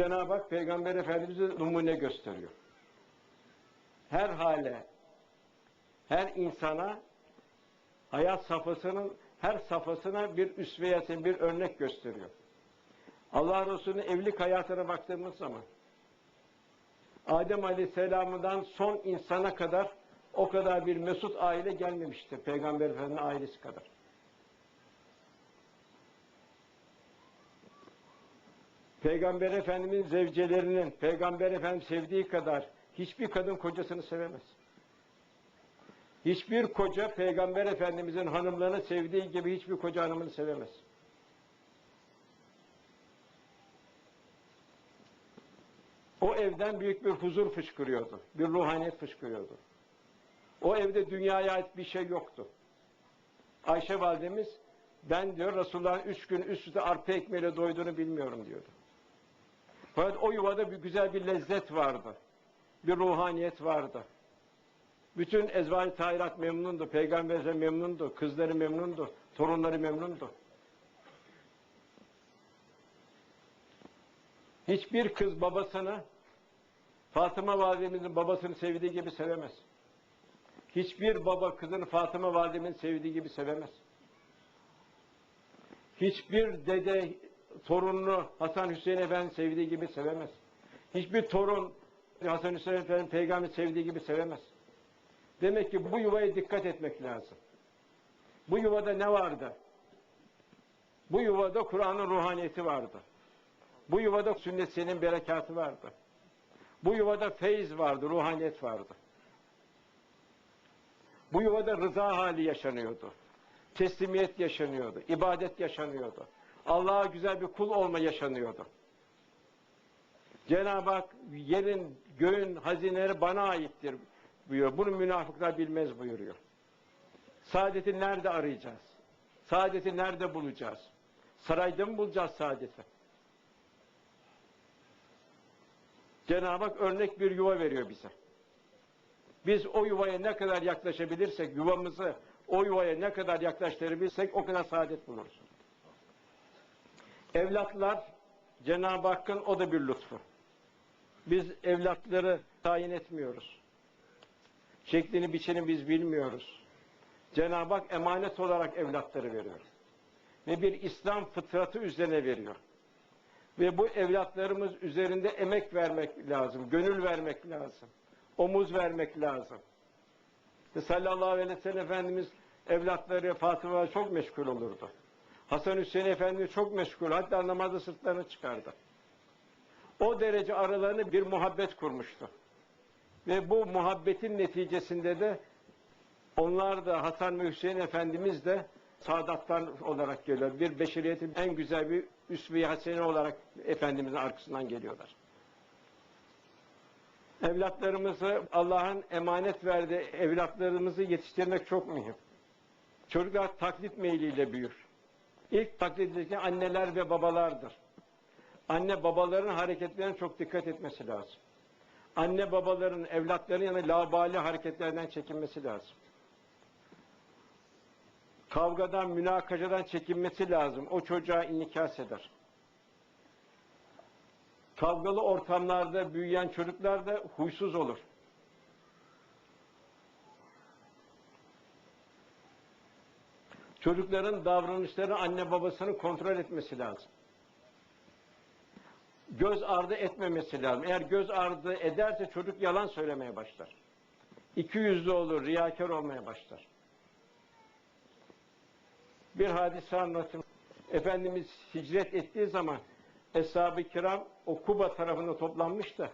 Cenab-ı Hak Peygamber Efendimiz'e numune gösteriyor. Her hale, her insana hayat safhasının her safhasına bir üsveyete, bir örnek gösteriyor. Allah Resulü'nün evlilik hayatına baktığımız zaman Adem Aleyhisselam'dan son insana kadar o kadar bir mesut aile gelmemiştir. Peygamber Efendimiz'in ailesi kadar. Peygamber Efendimiz'in zevcelerinin Peygamber Efendimiz sevdiği kadar hiçbir kadın kocasını sevemez. Hiçbir koca Peygamber Efendimiz'in hanımlarını sevdiği gibi hiçbir koca hanımını sevemez. O evden büyük bir huzur fışkırıyordu. Bir ruhaniyet fışkırıyordu. O evde dünyaya ait bir şey yoktu. Ayşe validemiz ben diyor Resulullah'ın üç gün üst üste arpa ekmeğiyle doyduğunu bilmiyorum diyordu. Fakat o yuvada bir güzel bir lezzet vardı. Bir ruhaniyet vardı. Bütün ezvai tahirat memnundu, peygamberler memnundu, kızları memnundu, torunları memnundu. Hiçbir kız babasını Fatıma validemizin babasını sevdiği gibi sevemez. Hiçbir baba kızını Fatıma validemin sevdiği gibi sevemez. Hiçbir dede torununu Hasan Hüseyin Efendi sevdiği gibi sevemez. Hiçbir torun Hasan Hüseyin Efendi peygamber sevdiği gibi sevemez. Demek ki bu yuvaya dikkat etmek lazım. Bu yuvada ne vardı? Bu yuvada Kur'an'ın ruhaniyeti vardı. Bu yuvada sünnet senin berekatı vardı. Bu yuvada feyiz vardı, ruhaniyet vardı. Bu yuvada rıza hali yaşanıyordu. Teslimiyet yaşanıyordu, ibadet yaşanıyordu. Allah'a güzel bir kul olma yaşanıyordu. Cenab-ı Hak yerin, göğün hazineleri bana aittir buyuruyor. Bunu münafıklar bilmez buyuruyor. Saadeti nerede arayacağız? Saadeti nerede bulacağız? Sarayda mı bulacağız saadeti? Cenab-ı Hak örnek bir yuva veriyor bize. Biz o yuvaya ne kadar yaklaşabilirsek, yuvamızı o yuvaya ne kadar yaklaştırabilirsek o kadar saadet buluruz. Evlatlar Cenab-ı Hakk'ın o da bir lütfu. Biz evlatları tayin etmiyoruz. Şeklini biçeni biz bilmiyoruz. Cenab-ı Hak emanet olarak evlatları veriyor. Ve bir İslam fıtratı üzerine veriyor. Ve bu evlatlarımız üzerinde emek vermek lazım, gönül vermek lazım, omuz vermek lazım. Ve sallallahu aleyhi ve sellem Efendimiz evlatları Fatıma çok meşgul olurdu. Hasan Hüseyin Efendimiz çok meşgul, hatta namazda sırtlarını çıkardı. O derece aralarını bir muhabbet kurmuştu. Ve bu muhabbetin neticesinde de onlar da Hasan ve Hüseyin Efendimiz de saadattan olarak geliyor. Bir beşeriyetin en güzel bir üsve-i hasene olarak Efendimizin arkasından geliyorlar. Evlatlarımızı Allah'ın emanet verdiği evlatlarımızı yetiştirmek çok mühim. Çocuklar taklit meyliyle büyür. İlk taklit edilen anneler ve babalardır. Anne babaların hareketlerine çok dikkat etmesi lazım. Anne babaların evlatlarının yanı labali hareketlerden çekinmesi lazım kavgadan, münakaşadan çekinmesi lazım. O çocuğa inikas eder. Kavgalı ortamlarda büyüyen çocuklar da huysuz olur. Çocukların davranışları anne babasını kontrol etmesi lazım. Göz ardı etmemesi lazım. Eğer göz ardı ederse çocuk yalan söylemeye başlar. İki yüzlü olur, riyakar olmaya başlar bir hadise anlatayım. Efendimiz hicret ettiği zaman Eshab-ı Kiram o Kuba tarafında toplanmış da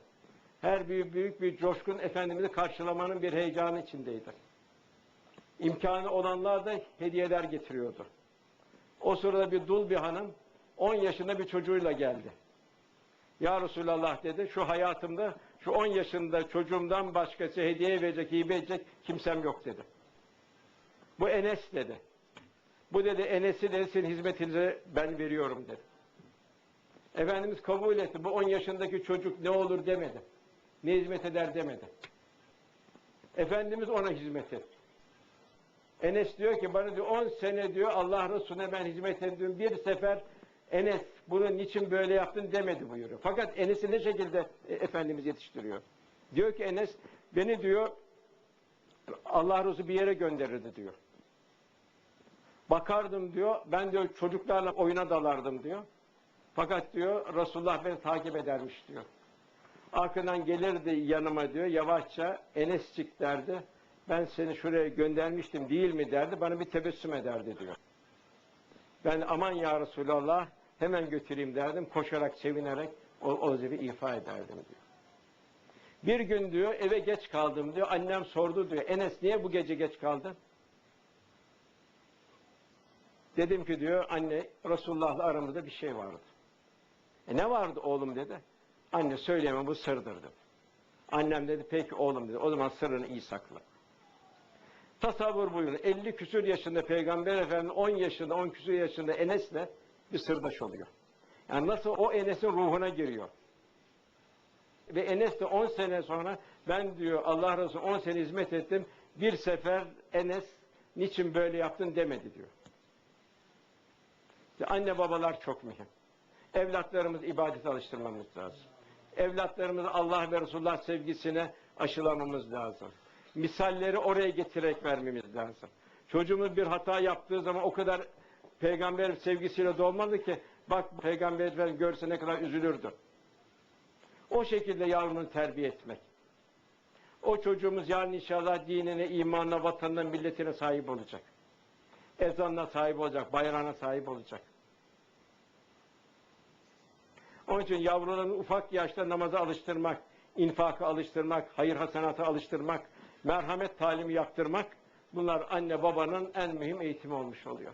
her büyük büyük bir coşkun Efendimiz'i karşılamanın bir heyecanı içindeydi. İmkanı olanlar da hediyeler getiriyordu. O sırada bir dul bir hanım 10 yaşında bir çocuğuyla geldi. Ya Resulallah dedi, şu hayatımda şu 10 yaşında çocuğumdan başkası hediye verecek, hibe edecek kimsem yok dedi. Bu Enes dedi. Bu dedi Enes'i dedi sizin hizmetinize ben veriyorum dedi. Efendimiz kabul etti. Bu 10 yaşındaki çocuk ne olur demedi. Ne hizmet eder demedi. Efendimiz ona hizmet etti. Enes diyor ki bana diyor 10 sene diyor Allah Resulüne ben hizmet ettim. Bir sefer Enes bunu niçin böyle yaptın demedi buyuruyor. Fakat Enes'i ne şekilde e, Efendimiz yetiştiriyor? Diyor ki Enes beni diyor Allah Resulü bir yere gönderirdi diyor. Bakardım diyor ben diyor çocuklarla oyuna dalardım diyor. Fakat diyor Resulullah beni takip edermiş diyor. Arkadan gelirdi yanıma diyor yavaşça Enescik derdi. Ben seni şuraya göndermiştim değil mi derdi. Bana bir tebessüm ederdi diyor. Ben aman ya Resulallah hemen götüreyim derdim. Koşarak, sevinerek o, o vazife ifa ederdim diyor. Bir gün diyor eve geç kaldım diyor. Annem sordu diyor. Enes niye bu gece geç kaldın? Dedim ki diyor anne Resulullah'la aramızda bir şey vardı. E ne vardı oğlum dedi. Anne söyleyemem bu sırdır dedi. Annem dedi peki oğlum dedi. O zaman sırrını iyi sakla. Tasavvur buyurun. 50 küsür yaşında Peygamber Efendimiz 10 yaşında 10 küsür yaşında Enes'le bir sırdaş oluyor. Yani nasıl o Enes'in ruhuna giriyor. Ve Enes de 10 sene sonra ben diyor Allah Resulü 10 sene hizmet ettim. Bir sefer Enes niçin böyle yaptın demedi diyor. İşte anne babalar çok mühim. Evlatlarımız ibadet alıştırmamız lazım. Evlatlarımızı Allah ve Resulullah sevgisine aşılamamız lazım. Misalleri oraya getirerek vermemiz lazım. Çocuğumuz bir hata yaptığı zaman o kadar peygamber sevgisiyle dolmalı ki bak peygamber Efendimiz görse ne kadar üzülürdü. O şekilde yavrunu terbiye etmek. O çocuğumuz yarın inşallah dinine, imanına, vatanına, milletine sahip olacak. Ezanına sahip olacak, bayrağına sahip olacak. Onun için yavruların ufak yaşta namaza alıştırmak, infaka alıştırmak, hayır hasenata alıştırmak, merhamet talimi yaptırmak, bunlar anne babanın en mühim eğitimi olmuş oluyor.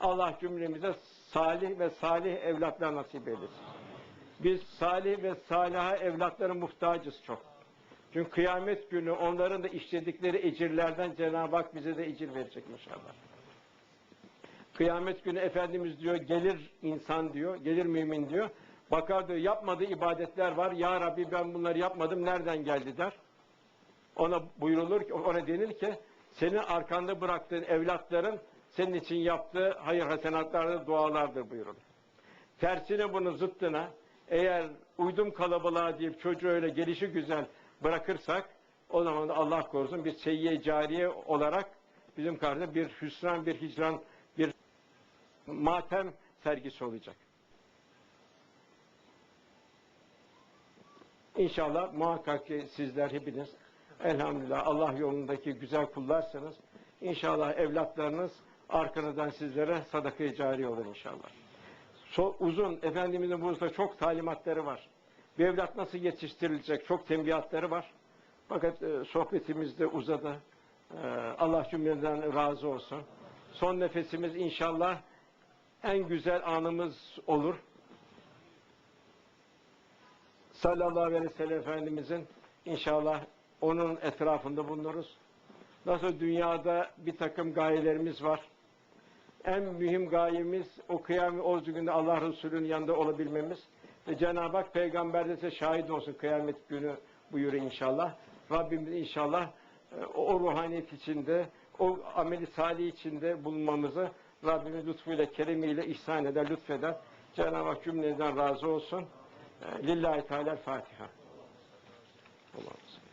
Allah cümlemize salih ve salih evlatlar nasip eylesin. Biz salih ve salaha evlatların muhtacız çok. Çünkü kıyamet günü onların da işledikleri ecirlerden Cenab-ı Hak bize de ecir verecek inşallah. Kıyamet günü Efendimiz diyor gelir insan diyor, gelir mümin diyor. Bakar diyor yapmadığı ibadetler var. Ya Rabbi ben bunları yapmadım nereden geldi der. Ona buyurulur ki, ona denir ki senin arkanda bıraktığın evlatların senin için yaptığı hayır hasenatlardır, dualardır buyurulur. Tersine bunu zıttına eğer uydum kalabalığa deyip çocuğu öyle gelişi güzel bırakırsak o zaman da Allah korusun bir seyyiye cariye olarak bizim karşımızda bir hüsran, bir hicran, bir matem sergisi olacak. İnşallah muhakkak ki sizler hepiniz elhamdülillah Allah yolundaki güzel kullarsınız. İnşallah evlatlarınız arkanızdan sizlere sadaka-i cari olur inşallah. So, uzun, Efendimizin burada çok talimatları var. Bir evlat nasıl yetiştirilecek çok tembihatları var. Fakat e, sohbetimiz de uzadı. E, Allah cümleden razı olsun. Son nefesimiz inşallah en güzel anımız olur. Sallallahu aleyhi ve sellem Efendimizin inşallah onun etrafında bulunuruz. Nasıl dünyada bir takım gayelerimiz var. En mühim gayemiz o kıyamet o günde Allah Resulü'nün yanında olabilmemiz. Ve Cenab-ı Hak peygamberde de şahit olsun kıyamet günü buyuruyor inşallah. Rabbimiz inşallah e, o ruhaniyet içinde, o ameli salih içinde bulunmamızı Rabbimiz lütfuyla, keremiyle ihsan eder, lütfeder. Cenab-ı Hak cümleden razı olsun. Lillahi Teala Fatiha. Allah.